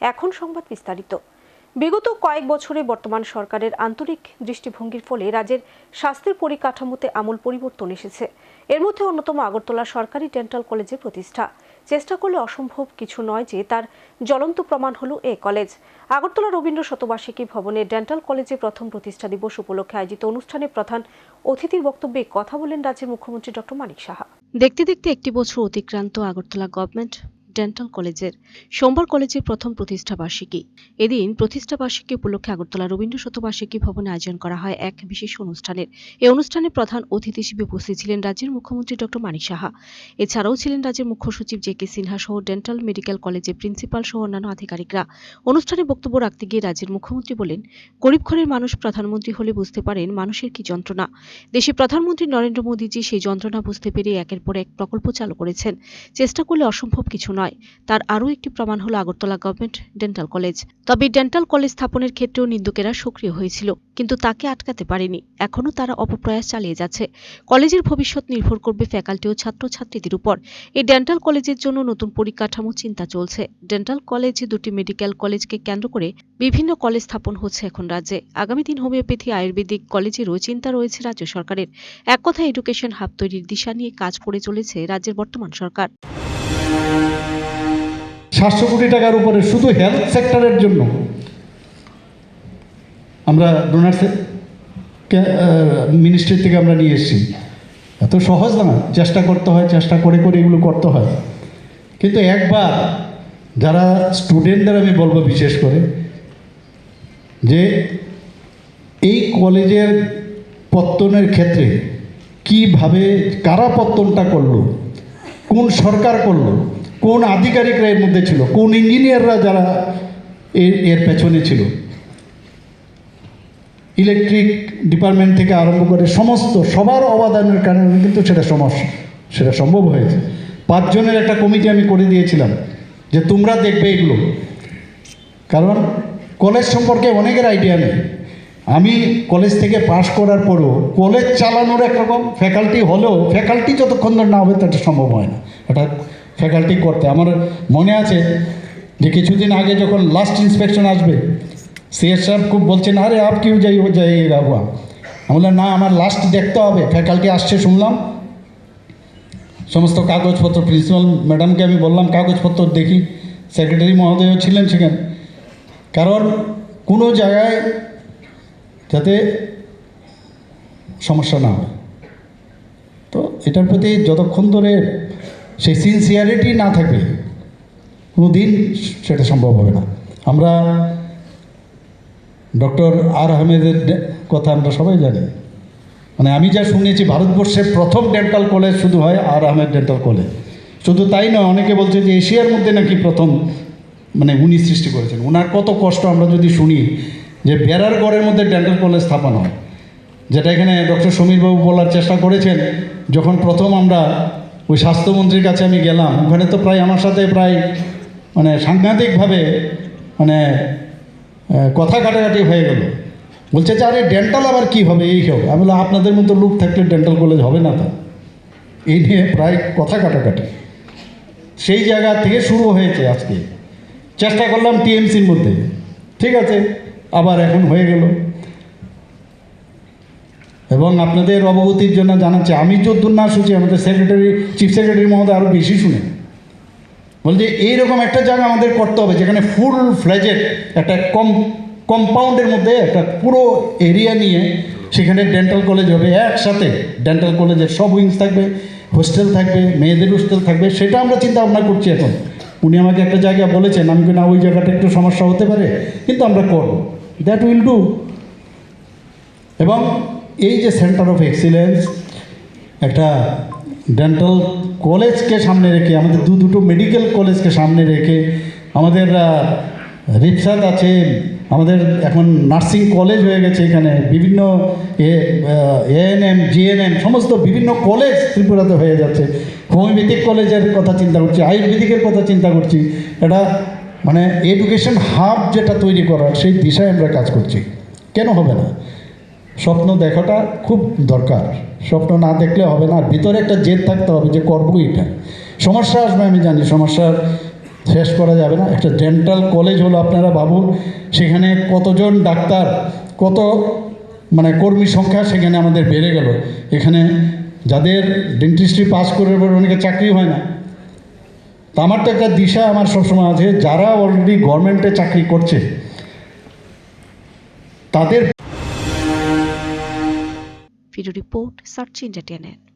এখন সংবাদ বিস্তারিত। বিগত কয়েক বছরে বর্তমান সরকারের আন্তরিক দৃষ্টিভঙ্গির ফলে রাজ্যের স্বাস্থ্যের পরিকাঠামোতে আমূল পরিবর্তন এসেছে। এর মধ্যে অন্যতম আগরতলা সরকারি ডেন্টাল কলেজের প্রতিষ্ঠা। চেষ্টা করলে অসম্ভব কিছু নয় যে তার জ্বলন্ত প্রমাণ হলো এ কলেজ। আগরতলা রবীন্দ্র শতবার্ষিকী ভবনে ডেন্টাল কলেজে প্রথম প্রতিষ্ঠা দিবস উপলক্ষে আয়োজিত অনুষ্ঠানে প্রধান অতিথির বক্তব্যে কথা বলেন রাজ্যের মুখ্যমন্ত্রী ডক্টর মানিক সাহা। দেখতে দেখতে একটি বছর অতিক্রান্ত আগরতলা গভর্নমেন্ট ডেন্টাল কলেজের সোমবার কলেজের প্রথম প্রতিষ্ঠা বার্ষিকী। এদিন প্রতিষ্ঠা বার্ষিকী উপলক্ষে আগরতলা রবীন্দ্র শতবার্ষিকী ভবনে আয়োজন করা হয় এক বিশেষ অনুষ্ঠানের। এই অনুষ্ঠানে প্রধান অতিথি হিসেবে উপস্থিত ছিলেন রাজ্যের মুখ্যমন্ত্রী ডক্টর মানিক সাহা। এছাড়াও ছিলেন রাজ্যের মুখ্য সচিব জে কে সিনহা সহ ডেন্টাল মেডিকেল কলেজের প্রিন্সিপাল সহ অন্যান্য আধিকারিকরা। অনুষ্ঠানে বক্তব্য রাখতে গিয়ে রাজ্যের মুখ্যমন্ত্রী বলেন, গরিব ঘরের মানুষ প্রধানমন্ত্রী হলে বুঝতে পারেন মানুষের কি যন্ত্রণা। দেশে প্রধানমন্ত্রী নরেন্দ্র মোদীজি সেই যন্ত্রণা বুঝতে পেরে একের পর এক প্রকল্প চালু করেছেন। চেষ্টা করলে অসম্ভব কিছু নয়। তার আরও একটি প্রমাণ হলো আগরতলা গভর্নমেন্ট ডেন্টাল কলেজ। তবে ডেন্টাল কলেজ স্থাপনের ক্ষেত্রেও নিন্দুকেরা সক্রিয় হয়েছিল, কিন্তু তাকে আটকাতে পারেনি। এখনও তারা অপপ্রয়াস চালিয়ে যাচ্ছে। কলেজের ভবিষ্যৎ নির্ভর করবে ফ্যাকাল্টি ও ছাত্রছাত্রীদের উপর। এই ডেন্টাল কলেজের জন্য নতুন পরিকাঠামো চিন্তা চলছে। ডেন্টাল কলেজ দুটি মেডিকেল কলেজকে কেন্দ্র করে বিভিন্ন কলেজ স্থাপন হচ্ছে এখন রাজ্যে। আগামী দিন হোমিওপ্যাথি, আয়ুর্বেদিক কলেজেরও চিন্তা রয়েছে রাজ্য সরকারের। এক কথা এডুকেশন হাব তৈরির দিশা নিয়ে কাজ করে চলেছে রাজ্যের বর্তমান সরকার। সাতশো কোটি টাকার উপরে শুধু হেলথ সেক্টরের জন্য। আমরা ডোনার মিনিস্ট্রি থেকে আমরা নিয়ে এসেছি। এত সহজ না, চেষ্টা করতে হয়, চেষ্টা করে করে এগুলো করতে হয়। কিন্তু একবার যারা স্টুডেন্টদের আমি বলব বিশেষ করে, যে এই কলেজের পত্তনের ক্ষেত্রে কীভাবে, কারা পত্তনটা করল, কোন সরকার করল কোন আধিকারিকরা এর মধ্যে ছিল? কোন ইঞ্জিনিয়াররা যারা এর এর পেছনে ছিল? ইলেকট্রিক ডিপার্টমেন্ট থেকে আরম্ভ করে সমস্ত সবার অবদানের কারণে কিন্তু সেটা সমস্যা সেটা সম্ভব হয়েছে। পাঁচজনের একটা কমিটি আমি করে দিয়েছিলাম যে তোমরা দেখবে এগুলো। কারণ কলেজ সম্পর্কে অনেকের আইডিয়া নেই। আমি কলেজ থেকে পাশ করার পরও কলেজ চালানোর একরকম ফ্যাকাল্টি হলেও ফ্যাকাল্টি যতক্ষণ ধরে না হবে তত সম্ভব হয় না। এটা ফ্যাকাল্টি করতে। আমার মনে আছে যে কিছুদিন আগে যখন লাস্ট ইন্সপেকশন আসবে সিএস সাহেব খুব বলছেন, আরে আপ কেউ যাই, ও যাই রাগুয়া আমি বললাম, না, আমার লাস্ট দেখতে হবে। ফ্যাকাল্টি আসছে, শুনলাম। সমস্ত কাগজপত্র প্রিন্সিপাল ম্যাডামকে আমি বললাম, কাগজপত্র দেখি। সেক্রেটারি মহোদয়ও ছিলেন সেখানে। কারণ কোনো জায়গায় যাতে সমস্যা না হয়। তো এটার প্রতি যতক্ষণ ধরে সেই সিনসিয়ারিটি না থাকবে কোনো দিন সেটা সম্ভব হবে না। আমরা ডক্টর আর আহমেদের কথা আমরা সবাই জানি। মানে আমি যা শুনেছি ভারতবর্ষের প্রথম ডেন্টাল কলেজ শুধু হয় আর আহমেদ ডেন্টাল কলেজ শুধু তাই নয়, অনেকে বলছে যে এশিয়ার মধ্যে নাকি প্রথম মানে উনি সৃষ্টি করেছেন। ওনার কত কষ্ট আমরা যদি শুনি যে বেড়ার গড়ের মধ্যে ডেন্টাল কলেজ স্থাপন হয়। যেটা এখানে ডক্টর সমীরবাবু বলার চেষ্টা করেছেন, যখন প্রথম আমরা ওই স্বাস্থ্যমন্ত্রীর কাছে আমি গেলাম। ওখানে তো প্রায় আমার সাথে প্রায় মানে সাংঘাতিকভাবে মানে কথা কাটাকাটি হয়ে গেল। বলছে যে, আরে ডেন্টাল আবার কী হবে? এই হোক আমি বললাম, আপনাদের মতো লোক থাকলে ডেন্টাল কলেজ হবে না তা? এই নিয়ে প্রায় কথা কাটাকাটি। সেই জায়গা থেকে শুরু হয়েছে আজকে। চেষ্টা করলাম টিএমসির মধ্যে। ঠিক আছে, আবার এখন হয়ে গেল। এবং আপনাদের অবগতির জন্য জানাচ্ছি, আমি যদ্দূর না শুনছি, আমাদের সেক্রেটারি চিফ সেক্রেটারি মহোদয় আরও বেশি শুনে। বলছে, এইরকম একটা জায়গা আমাদের করতে হবে, যেখানে ফুল ফ্লেজেড একটা কম কম্পাউন্ডের মধ্যে একটা পুরো এরিয়া নিয়ে সেখানে ডেন্টাল কলেজ হবে, একসাথে ডেন্টাল কলেজের সব উইংস থাকবে হোস্টেল থাকবে, মেয়েদের হোস্টেল থাকবে, সেটা আমরা চিন্তা ভাবনা করছি এখন। উনি আমাকে একটা জায়গা বলেছেন, আমি না, ওই জায়গাটা একটু সমস্যা হতে পারে, কিন্তু আমরা করব। দ্যাট উইল ডু এবং এই যে সেন্টার অফ এক্সিলেন্স একটা ডেন্টাল কলেজকে সামনে রেখে, আমাদের দু দুটো মেডিকেল কলেজকে সামনে রেখে, আমাদের রিপসাদ আছে, আমাদের এখন নার্সিং কলেজ হয়ে গেছে এখানে, বিভিন্ন এএনএম জিএনএম সমস্ত বিভিন্ন কলেজ ত্রিপুরাতে হয়ে যাচ্ছে। হোমিওপ্যাথিক কলেজের কথা চিন্তা করছি, আয়ুর্বেদিকের কথা চিন্তা করছি। এটা মানে এডুকেশন হাব যেটা তৈরি করার, সেই দিশায় আমরা কাজ করছি। কেন হবে না? স্বপ্ন দেখাটা খুব দরকার। স্বপ্ন না দেখলে হবে না, আর ভিতরে একটা জেদ থাকতে হবে যে করব এটা। সমস্যা আসবে, আমি জানি সমস্যার শেষ করা যাবে না। একটা ডেন্টাল কলেজ হলো আপনারা ভাবুন, সেখানে কতজন ডাক্তার, কত মানে কর্মী সংখ্যা সেখানে আমাদের বেড়ে গেল। এখানে যাদের ডেন্টিস্ট্রি পাস করে অনেকে চাকরি হয় না। তা আমার তো একটা দিশা আমার সবসময় আছে, যারা অলরেডি গভর্নমেন্টে চাকরি করছে, তাদের video report search engine